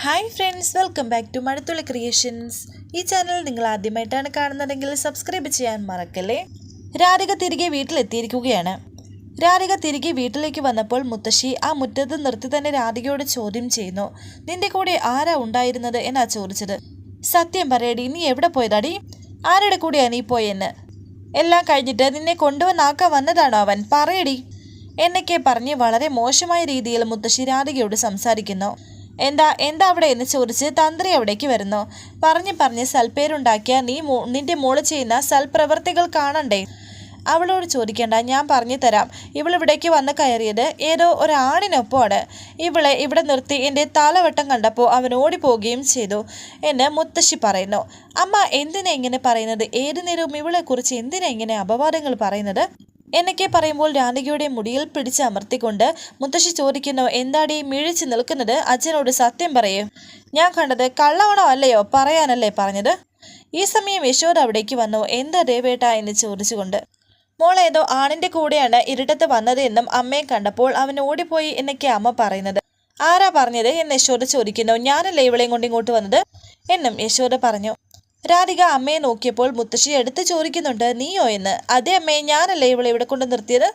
Hi friends welcome back to Mazhathulli creations ഈ channel നിങ്ങൾ ആദ്യമായിട്ടാണ് കാണുന്നതെങ്കിൽ സബ്സ്ക്രൈബ് ചെയ്യാൻ മറക്കല്ലേ? രാധിക തിരികെ വീട്ടിലെത്തിയിരിക്കുകയാണ്. രാധിക തിരികെ വീട്ടിലേക്ക് വന്നപ്പോൾ മുത്തശ്ശി ആ മുറ്റത്ത് നിർത്തി തന്നെ രാധികയോട് ചോദ്യം ചെയ്യുന്നു. നിന്റെ കൂടെ ആരാ ഉണ്ടായിരുന്നത്? എന്നാ ചോദിച്ചത്. സത്യം പറയടി നീ എവിടെ പോയതാടി? ആരുടെ കൂടെയാ നീ പോയെന്ന്? എല്ലാം കഴിഞ്ഞിട്ട് നിന്നെ കൊണ്ടുവന്നാക്കാൻ വന്നതാണോ അവൻ? പറയടി. എന്നൊക്കെ പറഞ്ഞ് വളരെ മോശമായ രീതിയിൽ മുത്തശ്ശി രാധികയോട് സംസാരിക്കുന്നു. എന്താ എന്താ അവിടെ എന്ന് ചോദിച്ച് തന്ത്രി അവിടേക്ക് വരുന്നു. പറഞ്ഞു പറഞ്ഞ് സൽപ്പേരുണ്ടാക്കിയ നീ നിന്റെ മോൾ ചെയ്യുന്ന സൽപ്രവർത്തികൾ കാണണ്ടേ? അവളോട് ചോദിക്കേണ്ട ഞാൻ പറഞ്ഞു തരാം. ഇവളിവിടേക്ക് വന്ന് കയറിയത് ഏതോ ഒരാണിനൊപ്പമാണ്. ഇവളെ ഇവിടെ നിർത്തി എന്റെ തലവട്ടം കണ്ടപ്പോൾ അവൻ ഓടിപ്പോവുകയും ചെയ്തു എന്ന് മുത്തശ്ശി പറയുന്നു. അമ്മ എന്തിനെ ഇങ്ങനെ പറയുന്നത്? ഏതു നേരവും ഇവളെക്കുറിച്ച് എന്തിനെ ഇങ്ങനെ അപവാദങ്ങൾ പറയുന്നത്? എന്നൊക്കെ പറയുമ്പോൾ രാധികയുടെ മുടിയിൽ പിടിച്ച് അമർത്തിക്കൊണ്ട് മുത്തശ്ശി ചോദിക്കുന്നു എന്താടി മിഴിച്ച് നിൽക്കുന്നത്? അച്ഛനോട് സത്യം പറയൂ. ഞാൻ കണ്ടത് കള്ളവണോ അല്ലയോ പറയാനല്ലേ പറഞ്ഞത്? ഈ സമയം യശോദ അവിടേക്ക് വന്നു. എന്താ ദേവേട്ട? എന്ന് ചോദിച്ചുകൊണ്ട്. മോൾ ഏതോ ആണിന്റെ കൂടെയാണ് ഇരുട്ടത്ത് വന്നത് എന്നും അമ്മയെ കണ്ടപ്പോൾ അവൻ ഓടിപ്പോയി എന്നൊക്കെ അമ്മ പറയുന്നത്. ആരാ പറഞ്ഞത്? എന്ന് യശോദ ചോദിക്കുന്നു. ഞാനല്ലേ ഇവളെയും കൊണ്ട് ഇങ്ങോട്ട് വന്നത്? എന്നും യശോദ പറഞ്ഞു. രാധിക അമ്മയെ നോക്കിയപ്പോൾ മുത്തശ്ശി എടുത്ത് ചോദിക്കുന്നുണ്ട് നീയോ എന്ന്? അതേ അമ്മയെ ഞാനല്ലേ ഇവളെ ഇവിടെ കൊണ്ട് നിർത്തിയത്?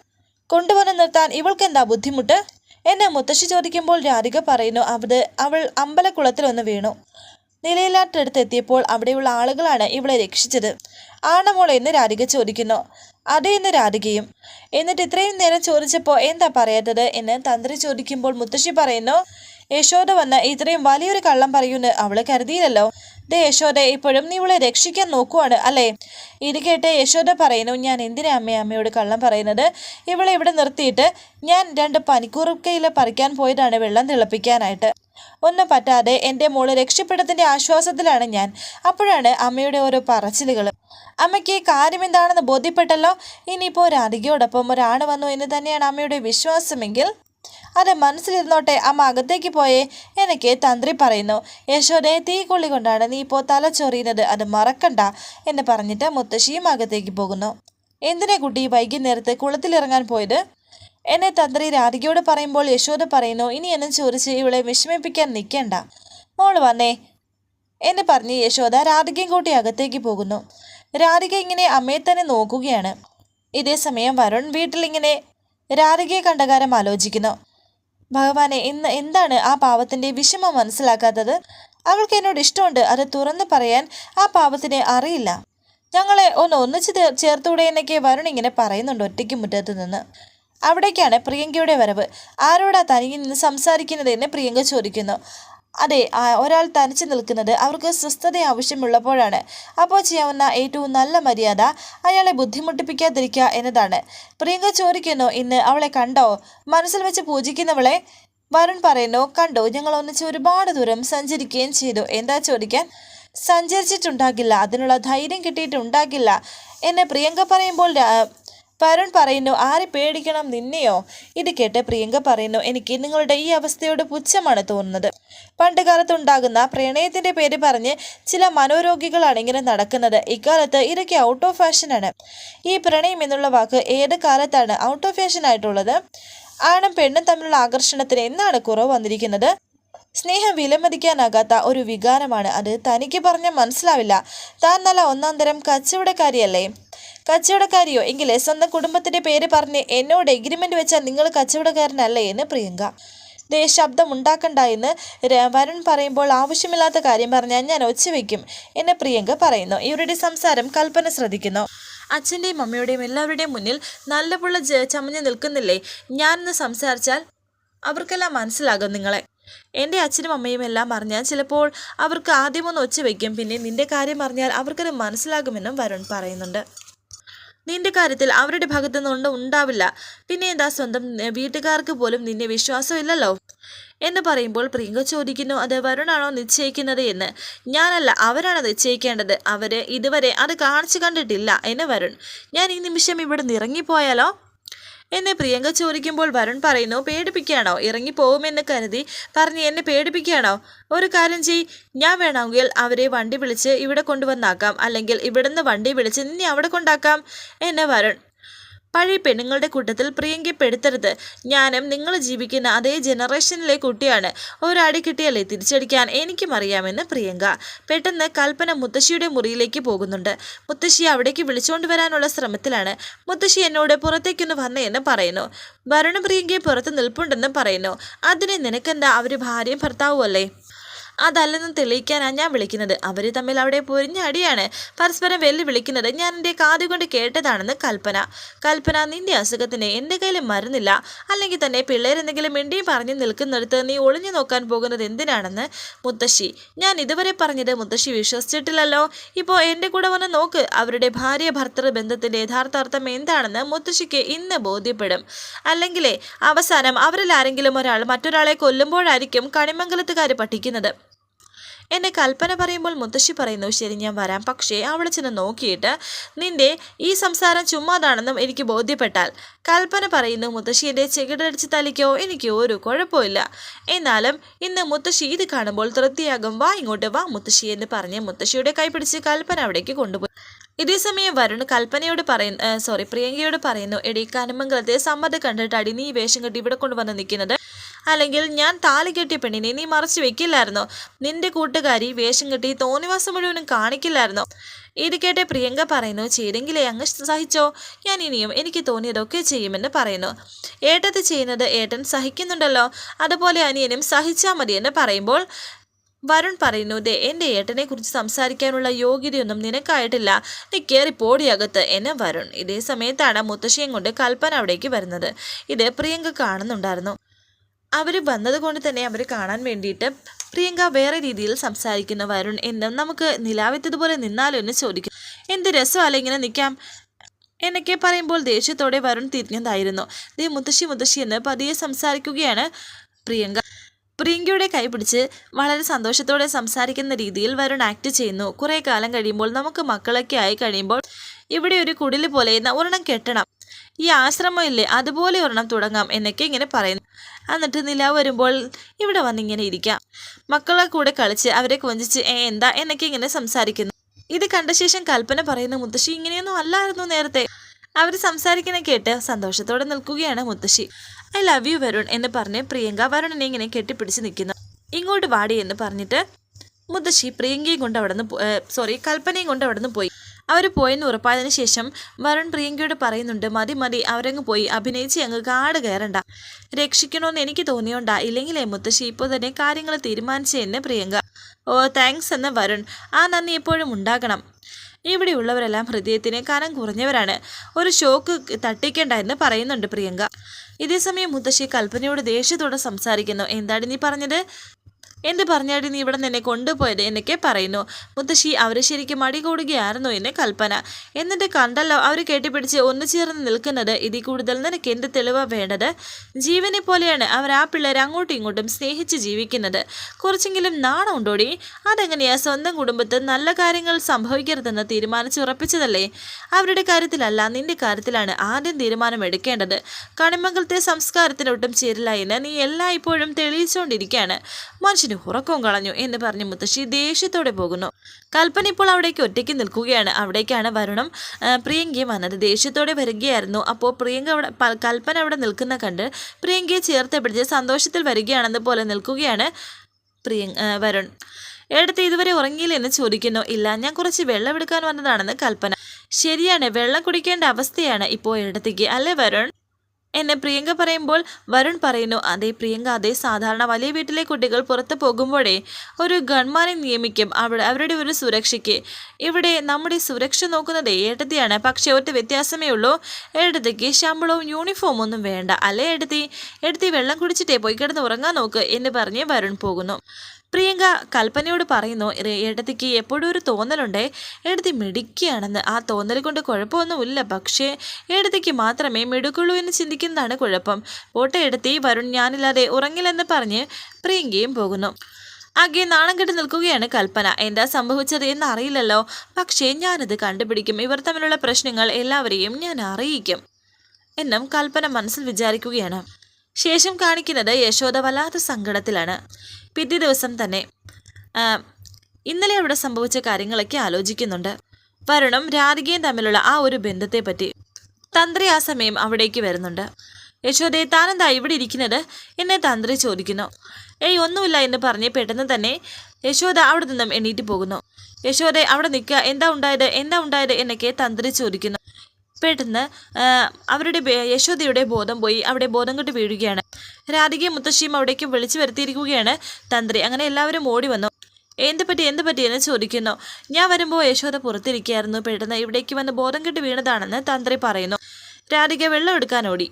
കൊണ്ടുവന്ന് നിർത്താൻ ഇവൾക്ക് എന്താ ബുദ്ധിമുട്ട്? എന്നെ മുത്തശ്ശി ചോദിക്കുമ്പോൾ രാധിക പറയുന്നു അവിടെ അവൾ അമ്പലക്കുളത്തിൽ ഒന്ന് വീണു. നിലയിലാട്ടടുത്ത് എത്തിയപ്പോൾ അവിടെയുള്ള ആളുകളാണ് ഇവളെ രക്ഷിച്ചത്. ആണമോൾ എന്ന് രാധിക ചോദിക്കുന്നു. അതേ എന്ന് രാധികയും. എന്നിട്ട് ഇത്രയും നേരം ചോദിച്ചപ്പോൾ എന്താ പറയാത്തത്? എന്ന് തന്ത്രി ചോദിക്കുമ്പോൾ മുത്തശ്ശി പറയുന്നു യശോദ വന്ന് ഇത്രയും വലിയൊരു കള്ളം പറയുമെന്ന് അവൾ കരുതിയില്ലല്ലോ. ദേ യശോദ ഇപ്പോഴും നീ ഇവളെ രക്ഷിക്കാൻ നോക്കുവാണ് അല്ലേ? ഇത് കേട്ട് യശോദ പറയുന്നു ഞാൻ എന്തിനാ അമ്മ അമ്മയോട് കള്ളം പറയുന്നത്? ഇവളെ ഇവിടെ നിർത്തിയിട്ട് ഞാൻ രണ്ട് പനിക്കൂറുക്കയിൽ പറിക്കാൻ പോയതാണ് വെള്ളം തിളപ്പിക്കാനായിട്ട്. ഒന്നും പറ്റാതെ എന്റെ മോൾ രക്ഷപ്പെടുത്തിന്റെ ആശ്വാസത്തിലാണ് ഞാൻ. അപ്പോഴാണ് അമ്മയുടെ ഓരോ പറച്ചിലുകൾ അമ്മയ്ക്ക് കാര്യം എന്താണെന്ന് ബോധ്യപ്പെട്ടല്ലോ? ഇനിയിപ്പോൾ രാധികയോടൊപ്പം ഒരാണ് വന്നു എന്ന് തന്നെയാണ് അമ്മയുടെ വിശ്വാസമെങ്കിൽ അത് മനസ്സിലിരുന്നോട്ടെ അമ്മ അകത്തേക്ക് പോയേ എനിക്ക് തന്ത്രി പറയുന്നു. യശോദയെ തീ കൊള്ളി കൊണ്ടാണ് നീ ഇപ്പോൾ തല ചൊറിയുന്നത്. അത് മറക്കണ്ട എന്ന് പറഞ്ഞിട്ട് മുത്തശ്ശിയും അകത്തേക്ക് പോകുന്നു. എന്തിനാ കുട്ടി വൈകുന്നേരത്ത് കുളത്തിലിറങ്ങാൻ പോയത്? എന്നെ തന്ത്രി രാധികയോട് പറയുമ്പോൾ യശോദ പറയുന്നു ഇനി എന്നും ചോദിച്ച് ഇവളെ വിഷമിപ്പിക്കാൻ നിൽക്കണ്ട. മോൾ വന്നേ എന്ന് പറഞ്ഞ് യശോദ രാധികയും കൂട്ടി അകത്തേക്ക് പോകുന്നു. രാധിക ഇങ്ങനെ അമ്മയെ തന്നെ നോക്കുകയാണ്. ഇതേ സമയം വരുൺ വീട്ടിലിങ്ങനെ രാധികയെ കണ്ടകാരം ആലോചിക്കുന്നു. ഭഗവാനെ ഇന്ന് എന്താണ് ആ പാവത്തിന്റെ വിഷമം മനസ്സിലാക്കാത്തത്? അവൾക്ക് എന്നോട് ഇഷ്ടമുണ്ട് അത് തുറന്നു പറയാൻ ആ പാവത്തിന് അറിയില്ല. ഞങ്ങളെ ഒന്ന് ഒന്നിച്ച് ചേർത്തൂടെ എന്നൊക്കെ വരുൺ ഇങ്ങനെ പറയുന്നുണ്ട് ഒറ്റയ്ക്ക് മുറ്റത്ത് നിന്ന്. അവിടേക്കാണ് പ്രിയങ്കയുടെ വരവ്. ആരോടാ തനിക്ക് നിന്ന് സംസാരിക്കുന്നത് എന്ന് പ്രിയങ്ക ചോദിക്കുന്നു. അതെ ഒരാൾ തനിച്ച് നിൽക്കുന്നത് അവർക്ക് സ്വസ്ഥത ആവശ്യമുള്ളപ്പോഴാണ്. അപ്പോൾ ചെയ്യാവുന്ന ഏറ്റവും നല്ല മര്യാദ അയാളെ ബുദ്ധിമുട്ടിപ്പിക്കാതിരിക്കുക എന്നതാണ്. പ്രിയങ്ക ചോദിക്കുന്നു ഇന്ന് അവളെ കണ്ടോ? മനസ്സിൽ വെച്ച് പൂജിക്കുന്നവളെ? വരുൺ പറയുന്നു കണ്ടോ. ഞങ്ങൾ ഒന്നിച്ച് ഒരുപാട് ദൂരം സഞ്ചരിക്കുകയും ചെയ്തു. എന്താ ചോദിക്കാൻ? സഞ്ചരിച്ചിട്ടുണ്ടാകില്ല. അതിനുള്ള ധൈര്യം കിട്ടിയിട്ടുണ്ടാകില്ല. എന്നെ പ്രിയങ്ക പറയുമ്പോൾ വരുൺ പറയുന്നു ആരെ പേടിക്കണം? നിന്നെയോ? ഇത് കേട്ട് പ്രിയങ്ക പറയുന്നു എനിക്ക് നിങ്ങളുടെ ഈ അവസ്ഥയോട് പുച്ഛമാണ് തോന്നുന്നത്. പണ്ട് കാലത്തുണ്ടാകുന്ന പ്രണയത്തിന്റെ പേര് പറഞ്ഞ് ചില മനോരോഗികളാണ് ഇങ്ങനെ നടക്കുന്നത്. ഇക്കാലത്ത് ഇതൊക്കെ ഔട്ട് ഓഫ് ഫാഷനാണ് ഈ പ്രണയം എന്നുള്ള വാക്ക് ഏത് കാലത്താണ് ഔട്ട് ഓഫ് ഫാഷൻ ആയിട്ടുള്ളത്? ആണും പെണ്ണും തമ്മിലുള്ള ആകർഷണത്തിന് എന്നാണ് കുറവ് വന്നിരിക്കുന്നത്? സ്നേഹം വിലമതിക്കാനാകാത്ത ഒരു വികാരമാണ്. അത് തനിക്ക് പറഞ്ഞാൽ മനസ്സിലാവില്ല. താൻ നല്ല ഒന്നാം തരം കച്ചവടക്കാരിയല്ലേ. കച്ചവടക്കാരിയോ? എങ്കിൽ സ്വന്തം കുടുംബത്തിന്റെ പേര് പറഞ്ഞ് എന്നോട് എഗ്രിമെന്റ് വെച്ചാൽ നിങ്ങൾ കച്ചവടക്കാരനല്ല എന്ന് പ്രിയങ്ക. ദേ ഉണ്ടാക്കണ്ട എന്ന് വരുൺ പറയുമ്പോൾ ആവശ്യമില്ലാത്ത കാര്യം പറഞ്ഞാൽ ഞാൻ ഒച്ചവെക്കും എന്ന് പ്രിയങ്ക പറയുന്നു. ഇവരുടെ സംസാരം കൽപ്പന ശ്രദ്ധിക്കുന്നു. അച്ഛന്റെയും അമ്മയുടെയും എല്ലാവരുടെയും മുന്നിൽ നല്ല പുള്ള ചമഞ്ഞു നിൽക്കുന്നില്ലേ? ഞാനൊന്ന് സംസാരിച്ചാൽ അവർക്കെല്ലാം മനസ്സിലാകും നിങ്ങളെ. എന്റെ അച്ഛനും അമ്മയും എല്ലാം അറിഞ്ഞാൽ ചിലപ്പോൾ അവർക്ക് ആദ്യമൊന്ന് ഒച്ച വയ്ക്കും പിന്നെ നിന്റെ കാര്യം അറിഞ്ഞാൽ അവർക്കത് മനസ്സിലാകുമെന്നും വരുൺ പറയുന്നുണ്ട്. നിന്റെ കാര്യത്തിൽ അവരുടെ ഭാഗത്തു നിന്നൊന്നും ഉണ്ടാവില്ല. പിന്നെ എന്താ? സ്വന്തം വീട്ടുകാർക്ക് പോലും നിന്നെ വിശ്വാസമില്ലല്ലോ. എന്ന് പറയുമ്പോൾ പ്രിയങ്ക ചോദിക്കുന്നു അത് വരുണാണോ നിശ്ചയിക്കുന്നത് എന്ന്? ഞാനല്ല അവരാണ് നിശ്ചയിക്കേണ്ടത്. അവർ ഇതുവരെ അത് കാണിച്ചു കണ്ടിട്ടില്ല എന്ന് വരുൺ. ഞാൻ ഈ നിമിഷം ഇവിടെ നിന്ന് ഇറങ്ങിപ്പോയാലോ? എന്നെ പ്രിയങ്ക ചോദിക്കുമ്പോൾ വരുൺ പറയുന്നു പേടിപ്പിക്കുകയാണോ? ഇറങ്ങിപ്പോകുമെന്ന് കരുതി പറഞ്ഞ് എന്നെ പേടിപ്പിക്കുകയാണോ? ഒരു കാര്യം ചെയ് ഞാൻ വേണമെങ്കിൽ അവരെ വണ്ടി വിളിച്ച് ഇവിടെ കൊണ്ടുവന്നാക്കാം അല്ലെങ്കിൽ ഇവിടുന്ന് വണ്ടി വിളിച്ച് നിന്നെ അവിടെ കൊണ്ടാക്കാം എന്നെ വരുൺ പഴയ പെണ്ണുങ്ങളുടെ കൂട്ടത്തിൽ പ്രിയങ്കയെ പെടുത്തരുത് ഞാനും നിങ്ങൾ ജീവിക്കുന്ന അതേ ജനറേഷനിലെ കുട്ടിയാണ്. ഒരടി കിട്ടിയാലേ തിരിച്ചടിക്കാൻ എനിക്കും അറിയാമെന്ന് പ്രിയങ്ക. പെട്ടെന്ന് കൽപ്പന മുത്തശ്ശിയുടെ മുറിയിലേക്ക് പോകുന്നുണ്ട്. മുത്തശ്ശി അവിടേക്ക് വിളിച്ചുകൊണ്ട് വരാനുള്ള ശ്രമത്തിലാണ്. മുത്തശ്ശി എന്നോട് പുറത്തേക്കൊന്ന് വന്നേന്ന് പറയുന്നു. വരുണ പ്രിയങ്കയെ പുറത്ത് നിൽപ്പുണ്ടെന്ന് പറയുന്നു. അതിനെ നിനക്കെന്താ? അവർ ഭാര്യയും ഭർത്താവും അല്ലേ അതല്ലെന്ന് തെളിയിക്കാനാണ് ഞാൻ വിളിക്കുന്നത്. അവർ തമ്മിൽ അവിടെ പൊരിഞ്ഞ അടിയാണ്. പരസ്പരം വെല്ലു വിളിക്കുന്നത് ഞാൻ എന്റെ കാതുകൊണ്ട് കേട്ടതാണെന്ന് കൽപ്പന. കൽപ്പന നിന്റെ അസുഖത്തിന് എന്റെ കയ്യിൽ മരുന്നില്ല. അല്ലെങ്കിൽ തന്നെ പിള്ളേരെന്തെങ്കിലും മിണ്ടിയും പറഞ്ഞു നിൽക്കുന്നിടത്ത് നീ ഒളിഞ്ഞു നോക്കാൻ പോകുന്നത് എന്തിനാണെന്ന്? മുത്തശ്ശി ഞാൻ ഇതുവരെ പറഞ്ഞത് മുത്തശ്ശി വിശ്വസിച്ചിട്ടില്ലല്ലോ. ഇപ്പോൾ എന്റെ കൂടെ വന്ന് നോക്ക്. അവരുടെ ഭാര്യ ഭർത്തൃ ബന്ധത്തിന്റെ യഥാർത്ഥാർത്ഥം എന്താണെന്ന് മുത്തശ്ശിക്ക് ഇന്ന് ബോധ്യപ്പെടും. അല്ലെങ്കിലേ അവസാനം അവരിൽ ആരെങ്കിലും ഒരാൾ മറ്റൊരാളെ കൊല്ലുമ്പോഴായിരിക്കും കണിമംഗലത്തുകാർ പഠിക്കുന്നത്. എന്നെ കൽപ്പന പറയുമ്പോൾ മുത്തശ്ശി പറയുന്നു ശരി ഞാൻ വരാം. പക്ഷേ അവിടെ ചെന്ന് നോക്കിയിട്ട് നിന്റെ ഈ സംസാരം ചുമ്മാതാണെന്നും എനിക്ക് ബോധ്യപ്പെട്ടാൽ. കൽപ്പന പറയുന്നു മുത്തശ്ശി എന്റെ ചെകിടടിച്ച് തലിക്കോ എനിക്ക് ഒരു കുഴപ്പമില്ല എന്നാലും ഇന്ന് മുത്തശ്ശി ഇത് കാണുമ്പോൾ തൃപ്തിയാകും. വാ ഇങ്ങോട്ട് വാ മുത്തശ്ശി എന്ന് പറഞ്ഞ് മുത്തശ്ശിയുടെ കൈ പിടിച്ച് കൽപ്പന അവിടേക്ക് കൊണ്ടുപോയി. ഇതേ ഇതേസമയം വരുൺ കൽപ്പനയോട് പറയുന്നു സോറി പ്രിയങ്കയോട് പറയുന്നു എടീ കനമംഗലത്തെ സമ്മതം കണ്ടിട്ട് അടി നീ വേഷം കെട്ടി ഇവിടെ കൊണ്ടുവന്ന് നിൽക്കുന്നത് അല്ലെങ്കിൽ ഞാൻ താലി കെട്ടിയ പെണ്ണിനെ നീ മറച്ചു വെക്കില്ലായിരുന്നോ? നിന്റെ കൂട്ടുകാരി വേഷം കെട്ടി തോന്നിവാസം മുഴുവനും കാണിക്കില്ലായിരുന്നോ? ഇത് കേട്ട് പ്രിയങ്ക പറയുന്നു ചെയ്തെങ്കിലേ അങ്ങ് സഹിച്ചോ? ഞാൻ ഇനിയും എനിക്ക് തോന്നിയതൊക്കെ ചെയ്യുമെന്ന് പറയുന്നു. ഏട്ടത് ചെയ്യുന്നത് ഏട്ടൻ സഹിക്കുന്നുണ്ടല്ലോ. അതുപോലെ അനിയനും സഹിച്ചാൽ മതിയെന്ന് പറയുമ്പോൾ വരുൺ പറയുന്നു ദേ എന്റെ ഏട്ടനെ കുറിച്ച് സംസാരിക്കാനുള്ള യോഗ്യതയൊന്നും നിനക്കായിട്ടില്ല. നീ കയറി പോടിയകത്ത് എന്ന് വരുൺ. ഇതേ സമയത്താണ് മുത്തശ്ശിയും കൊണ്ട് കൽപ്പന അവിടേക്ക് വരുന്നത്. ഇത് പ്രിയങ്ക കാണുന്നുണ്ടായിരുന്നു. അവർ വന്നതുകൊണ്ട് തന്നെ അവർ കാണാൻ വേണ്ടിയിട്ട് പ്രിയങ്ക വേറെ രീതിയിൽ സംസാരിക്കുന്ന. വരുൺ എന്നും നമുക്ക് നിലാവെത്തതുപോലെ നിന്നാലോ എന്ന് ചോദിക്കും എന്ത് രസമല്ല ഇങ്ങനെ നിൽക്കാം? എന്നൊക്കെ പറയുമ്പോൾ ദേഷ്യത്തോടെ വരുൺ തിരിഞ്ഞതായിരുന്നു. ദേ മുത്തശ്ശി മുത്തശ്ശി എന്ന് പതിയെ സംസാരിക്കുകയാണ് പ്രിയങ്ക. പ്രിയങ്കയുടെ കൈ പിടിച്ച് വളരെ സന്തോഷത്തോടെ സംസാരിക്കുന്ന രീതിയിൽ വരുൺ ആക്ട് ചെയ്യുന്നു. കുറേ കാലം കഴിയുമ്പോൾ നമുക്ക് മക്കളൊക്കെ ആയി കഴിയുമ്പോൾ ഇവിടെ ഒരു കുടിൽ പോലെ ഒരെണ്ണം കെട്ടണം. ഈ ആശ്രമം ഇല്ലേ അതുപോലെ ഒരെണ്ണം തുടങ്ങാം എന്നൊക്കെ ഇങ്ങനെ പറയുന്നു. എന്നിട്ട് നിലാവ് വരുമ്പോൾ ഇവിടെ വന്നിങ്ങനെ ഇരിക്കാം. മക്കളെ കൂടെ കളിച്ച് അവരെ കൊഞ്ചിച്ച് ഏ എന്താ? എന്നൊക്കെ ഇങ്ങനെ സംസാരിക്കുന്നു. ഇത് കണ്ട ശേഷം കൽപ്പന പറയുന്ന മുത്തശ്ശി ഇങ്ങനെയൊന്നും അല്ലായിരുന്നു നേരത്തെ. അവർ സംസാരിക്കുന്ന കേട്ട് സന്തോഷത്തോടെ നിൽക്കുകയാണ് മുത്തശ്ശി. ഐ ലവ് യു വരുൺ എന്ന് പറഞ്ഞ് പ്രിയങ്ക വരുണിനെ ഇങ്ങനെ കെട്ടിപ്പിടിച്ച് നിൽക്കുന്നു. ഇങ്ങോട്ട് വാടി എന്ന് പറഞ്ഞിട്ട് മുത്തശ്ശി പ്രിയങ്കയും കൊണ്ട് അവിടെ നിന്ന് സോറി കൽപ്പനയും കൊണ്ട് അവിടെ നിന്ന് പോയി. അവർ പോയെന്ന് ഉറപ്പായതിനു ശേഷം വരുൺ പ്രിയങ്കയോട് പറയുന്നുണ്ട് മതി മതി അവരങ്ങ് പോയി. അഭിനയിച്ച് അങ്ങ് കാട് കയറണ്ട. രക്ഷിക്കണമെന്ന് എനിക്ക് തോന്നിയോണ്ടാ. ഇല്ലെങ്കിലേ മുത്തശ്ശി ഇപ്പോൾ തന്നെ കാര്യങ്ങൾ തീരുമാനിച്ചെന്ന് പ്രിയങ്ക. ഓ താങ്ക്സ് എന്ന വരുൺ. ആ നന്ദി എപ്പോഴും ഉണ്ടാകണം. ഇവിടെയുള്ളവരെല്ലാം ഹൃദയത്തിന് കനം കുറഞ്ഞവരാണ്. ഒരു ഷോക്ക് തട്ടിക്കേണ്ട എന്ന് പറയുന്നുണ്ട് പ്രിയങ്ക. ഇതേസമയം മുത്തശ്ശി കൽപ്പനയോട് ദേഷ്യത്തോടെ സംസാരിക്കുന്നു. എന്താണ് നീ പറഞ്ഞത്? എന്ത് പറഞ്ഞാടി നീ ഇവിടെ നിന്നെ കൊണ്ടുപോയത് എന്നൊക്കെ പറയുന്നു. മുത്തശ്ശി അവർ ശരിക്കും മടി കൂടുകയായിരുന്നു എന്നെ കൽപ്പന. എന്നിട്ട് കണ്ടല്ലോ അവർ കെട്ടിപ്പിടിച്ച് ഒന്നു ചേർന്ന് നിൽക്കുന്നത്. ഇതിൽ കൂടുതൽ നിനക്ക് എന്ത് തെളിവാ വേണ്ടത്? ജീവനെ പോലെയാണ് അവർ ആ പിള്ളേർ അങ്ങോട്ടും ഇങ്ങോട്ടും സ്നേഹിച്ച് ജീവിക്കുന്നത്. കുറച്ചെങ്കിലും നാണം ഉണ്ടോടി? അതെങ്ങനെയാ സ്വന്തം കുടുംബത്തിൽ നല്ല കാര്യങ്ങൾ സംഭവിക്കരുതെന്ന് തീരുമാനിച്ചുറപ്പിച്ചതല്ലേ അവരുടെ കാര്യത്തിലല്ല നിന്റെ കാര്യത്തിലാണ് ആദ്യം തീരുമാനം എടുക്കേണ്ടത് കണിമംഗലത്തെ സംസ്കാരത്തിനൊട്ടും ചേരില്ല എന്ന് നീ എല്ലായ്പ്പോഴും തെളിയിച്ചുകൊണ്ടിരിക്കുകയാണ് മനുഷ്യന് ഉറക്കവും കളഞ്ഞു എന്ന് പറഞ്ഞ് മുത്തശ്ശി ദേഷ്യത്തോടെ പോകുന്നു. കൽപ്പന ഇപ്പോൾ അവിടേക്ക് ഒറ്റയ്ക്ക് നിൽക്കുകയാണ്. അവിടേക്കാണ് വരുണം പ്രിയങ്കയും വന്നത്. ദേഷ്യത്തോടെ വരികയായിരുന്നു. അപ്പോൾ പ്രിയങ്ക അവിടെ കൽപ്പന അവിടെ നിൽക്കുന്ന കണ്ട് പ്രിയങ്കയെ ചേർത്ത് പിടിച്ച് സന്തോഷത്തിൽ വരികയാണെന്ന് പോലെ നിൽക്കുകയാണ് പ്രിയ വരുൺ. എടുത്ത് ഇതുവരെ ഉറങ്ങിയില്ല എന്ന് ചോദിക്കുന്നു. ഇല്ല ഞാൻ കുറച്ച് വെള്ളം എടുക്കാൻ വന്നതാണെന്ന് കൽപ്പന. ശരിയാണ് വെള്ളം കുടിക്കേണ്ട അവസ്ഥയാണ് ഇപ്പോൾ ഇടത്തേക്ക് അല്ലേ വരുൺ? എന്നെ പ്രിയങ്ക പറയുമ്പോൾ വരുൺ പറയുന്നു അതേ പ്രിയങ്ക അതേ സാധാരണ വലിയ വീട്ടിലെ കുട്ടികൾ പുറത്ത് പോകുമ്പോഴേ ഒരു ഗൺമാനെ നിയമിക്കും. അവിടെ അവരുടെ ഒരു സുരക്ഷയ്ക്ക്. ഇവിടെ നമ്മുടെ സുരക്ഷ നോക്കുന്നത് ഏട്ടത്തിയാണ്. പക്ഷേ ഒറ്റ വ്യത്യാസമേ ഉള്ളൂ. ഏട്ടത്തിക്ക് ശമ്പളവും യൂണിഫോമും ഒന്നും വേണ്ട. അല്ലേ എടുത്തി എടുത്തി വെള്ളം കുടിച്ചിട്ടേ പോയി കിടന്ന് ഉറങ്ങാൻ നോക്ക് എന്ന് പറഞ്ഞ് വരുൺ പോകുന്നു. പ്രിയങ്ക കൽപ്പനയോട് പറയുന്നു ഏടത്തിക്ക് എപ്പോഴും ഒരു തോന്നലുണ്ടേ. ഏടത്തി മിടുക്കിയാണെന്ന്. ആ തോന്നൽ കൊണ്ട് കുഴപ്പമൊന്നുമില്ല. പക്ഷേ ഏടത്തിക്ക് മാത്രമേ മിടുക്കുള്ളൂ എന്ന് ചിന്തിക്കുന്നതാണ് കുഴപ്പം. ഓട്ടെ എടുത്തി വരുൺ ഞാനില്ലാതെ ഉറങ്ങില്ലെന്ന് പറഞ്ഞ് പ്രിയങ്കയും പോകുന്നു. ആകെ നാണം കെട്ട് നിൽക്കുകയാണ് കൽപ്പന. എന്താ സംഭവിച്ചത് എന്നറിയില്ലല്ലോ പക്ഷേ ഞാനത് കണ്ടുപിടിക്കും. ഇവർ തമ്മിലുള്ള പ്രശ്നങ്ങൾ എല്ലാവരെയും ഞാൻ അറിയിക്കും. എന്നും കൽപ്പന മനസ്സിൽ വിചാരിക്കുകയാണ്. ശേഷം കാണിക്കുന്നത് യശോദ വല്ലാത്ത സങ്കടത്തിലാണ്. പിറ്റേ ദിവസം തന്നെ ഇന്നലെ അവിടെ സംഭവിച്ച കാര്യങ്ങളൊക്കെ ആലോചിക്കുന്നുണ്ട്. വരുണും രാധികയും തമ്മിലുള്ള ആ ഒരു ബന്ധത്തെപ്പറ്റി തന്ത്രി ആ സമയം അവിടേക്ക് വരുന്നുണ്ട്. യശോദയെ താനെന്താ ഇവിടെ ഇരിക്കുന്നത്? എന്നെ തന്ത്രി ചോദിക്കുന്നു. ഏയ് ഒന്നുമില്ല എന്ന് പറഞ്ഞ് പെട്ടെന്ന് തന്നെ യശോദ അവിടെ നിന്നും എണീറ്റ് പോകുന്നു. യശോദ അവിടെ നിൽക്കുക. എന്താ ഉണ്ടായത്? എന്താ ഉണ്ടായത്? എന്നൊക്കെ തന്ത്രി ചോദിക്കുന്നു. പെട്ടെന്ന് അവരുടെ യശോദയുടെ ബോധം പോയി. അവിടെ ബോധം കെട്ട് വീഴുകയാണ്. രാധികയും മുത്തശ്ശിയും അവിടേക്ക് വിളിച്ചു വരുത്തിയിരിക്കുകയാണ്. തന്ത്രി അങ്ങനെ എല്ലാവരും ഓടി വന്നു. എന്ത് പറ്റി? എന്ത് പറ്റി? എന്ന് ചോദിക്കുന്നു. ഞാൻ വരുമ്പോൾ യശോദ പുറത്തിരിക്കുകയായിരുന്നു. പെട്ടെന്ന് ഇവിടേക്ക് വന്ന് ബോധം കെട്ട് വീണതാണെന്ന് തന്ത്രി പറയുന്നു. രാധിക വെള്ളം എടുക്കാൻ ഓടി.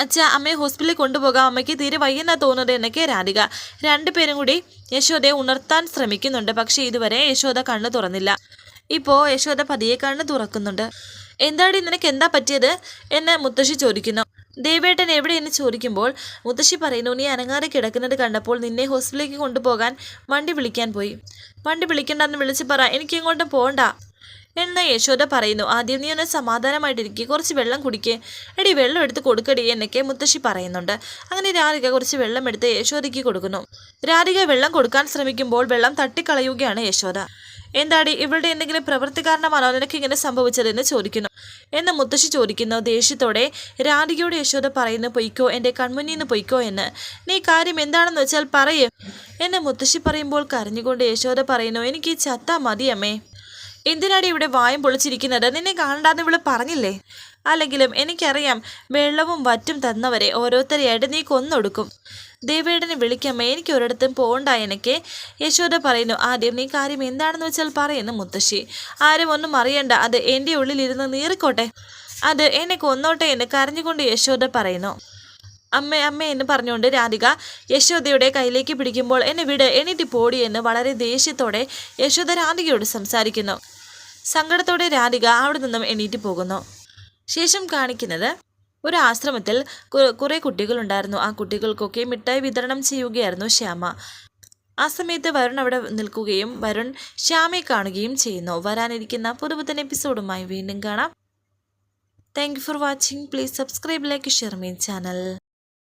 അച്ഛാ അമ്മയെ ഹോസ്പിറ്റലിൽ കൊണ്ടുപോകാം. അമ്മയ്ക്ക് തീരെ വയ്യെന്നാ തോന്നുന്നത് എന്നൊക്കെ രാധിക. രണ്ടുപേരും കൂടി യശോദയെ ഉണർത്താൻ ശ്രമിക്കുന്നുണ്ട്. പക്ഷേ ഇതുവരെ യശോദ കണ്ണു തുറന്നില്ല. ഇപ്പോൾ യശോദ പതിയെ കണ്ണ് തുറക്കുന്നുണ്ട്. എന്താടി നിനക്ക് എന്താ പറ്റിയത്? എന്ന് മുത്തശ്ശി ചോദിക്കുന്നു. ദേവേട്ടൻ എവിടെ എവിടെയെന്ന് ചോദിക്കുമ്പോൾ മുത്തശ്ശി പറയുന്നു നീ അനങ്ങാതെ കിടക്കുന്നത് കണ്ടപ്പോൾ നിന്നെ ഹോസ്പിറ്റലിലേക്ക് കൊണ്ടുപോകാൻ വണ്ടി വിളിക്കാൻ പോയി. വണ്ടി വിളിക്കണ്ടെന്ന് വിളിച്ച് പറ എനിക്ക് എങ്ങോട്ടും പോകണ്ട എന്ന് യശോദ പറയുന്നു. ആദ്യം നീ ഒന്ന് സമാധാനമായിട്ടിരിക്കുക കുറച്ച് വെള്ളം കുടിക്കേ. എടി വെള്ളം എടുത്ത് കൊടുക്കടി എന്നൊക്കെ മുത്തശ്ശി പറയുന്നുണ്ട്. അങ്ങനെ രാധിക കുറച്ച് വെള്ളം എടുത്ത് യശോദയ്ക്ക് കൊടുക്കുന്നു. രാധിക വെള്ളം കൊടുക്കാൻ ശ്രമിക്കുമ്പോൾ വെള്ളം തട്ടിക്കളയുകയാണ് യശോദ. എന്താടി ഇവളുടെ എന്തെങ്കിലും പ്രവൃത്തി കാരണമാണോ നിനക്ക് ഇങ്ങനെ സംഭവിച്ചതെന്ന് ചോദിക്കുന്നു? എന്ന് മുത്തശ്ശി ചോദിക്കുന്നു. ദേഷ്യത്തോടെ രാധികയോട് യശോദ പറയുന്നു പൊയ്ക്കോ എന്റെ കൺമുന്നിൽ നിന്ന് പൊയ്ക്കോ എന്ന്. നീ കാര്യം എന്താണെന്ന് വെച്ചാൽ പറയേ. എന്ന് മുത്തശ്ശി പറയുമ്പോൾ കരഞ്ഞുകൊണ്ട് യശോദ പറയുന്നു എനിക്ക് ചത്ത ചത്താ മതി അമ്മേ. എന്തിനാടി ഇവിടെ വായം പൊളിച്ചിരിക്കുന്നത്? നിന്നെ കാണണ്ടാന്ന് ഇവൾ പറഞ്ഞില്ലേ? അല്ലെങ്കിലും എനിക്കറിയാം വെള്ളവും വറ്റും തന്നവരെ ഓരോരുത്തരെയായിട്ട് നീ കൊന്നൊടുക്കും. ദേവേടനെ വിളിക്കമ്മേ എനിക്ക് ഒരിടത്തും പോകണ്ട എനിക്ക്. യശോദ പറയുന്നു ആദ്യം നീ കാര്യം എന്താണെന്ന് വെച്ചാൽ പറയുന്നു മുത്തശ്ശി. ആരും ഒന്നും അറിയണ്ട അത് എന്റെ ഉള്ളിലിരുന്ന് നീറിക്കോട്ടെ. അത് എന്നെ കൊന്നോട്ടെ എന്ന് കരഞ്ഞുകൊണ്ട് യശോദ പറയുന്നു. അമ്മ അമ്മ എന്ന് പറഞ്ഞുകൊണ്ട് രാധിക യശോദയുടെ കയ്യിലേക്ക് പിടിക്കുമ്പോൾ എന്നെ വിട് എണീറ്റ് പോടി എന്ന് വളരെ ദേഷ്യത്തോടെ യശോദ രാധികയോട് സംസാരിക്കുന്നു. സങ്കടത്തോടെ രാധിക അവിടെ നിന്നും എണീറ്റ് പോകുന്നു. ശേഷം കാണിക്കുന്നത് ഒരു ആശ്രമത്തിൽ കുറേ കുട്ടികളുണ്ടായിരുന്നു. ആ കുട്ടികൾക്കൊക്കെ മിഠായി വിതരണം ചെയ്യുകയായിരുന്നു ശ്യാമ. ആ സമയത്ത് വരുൺ അവിടെ നിൽക്കുകയും വരുൺ ശ്യാമയെ കാണുകയും ചെയ്യുന്നു. വരാനിരിക്കുന്ന പുതുപുത്തൻ എപ്പിസോഡുമായി വീണ്ടും കാണാം. Thank you for watching please subscribe like share me channel